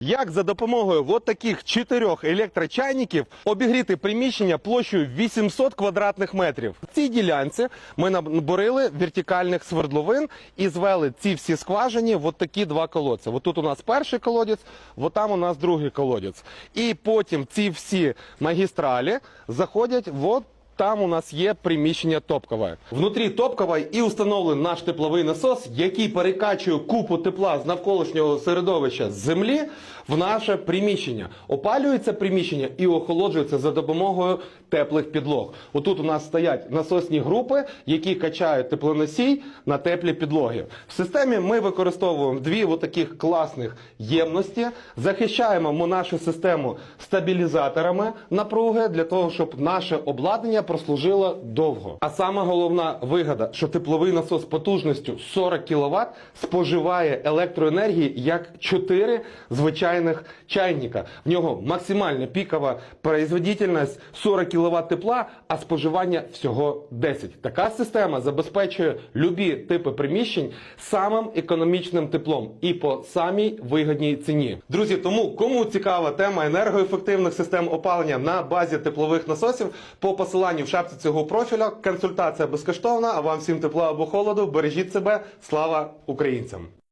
Як за допомогою от таких чотирьох електрочайників обігріти приміщення площею 800 квадратних метрів? В цій ділянці ми наборили вертикальних свердловин і звели ці всі скважині в такі два колодці. От тут у нас перший колодець, от там у нас другий колодець. І потім ці всі магістралі заходять в там у нас є приміщення топкове. Внутрі топкової і установлений наш тепловий насос, який перекачує купу тепла з навколишнього середовища з землі в наше приміщення. Опалюється приміщення і охолоджується за допомогою теплих підлог. Отут у нас стоять насосні групи, які качають теплоносій на теплі підлоги. В системі ми використовуємо дві отаких класних ємності, захищаємо ми нашу систему стабілізаторами напруги для того, щоб наше обладнання прослужило довго. А сама головна вигода, що тепловий насос потужністю 40 кВт споживає електроенергії як 4 звичайних чайника. В нього максимальна пікова производительність 40 кВт тепла, а споживання всього 10. Така система забезпечує любі типи приміщень самим економічним теплом і по самій вигідній ціні. Друзі, тому кому цікава тема енергоефективних систем опалення на базі теплових насосів, по посиланню в шапці цього профіля консультація безкоштовна. А вам всім тепла або холоду. Бережіть себе. Слава українцям!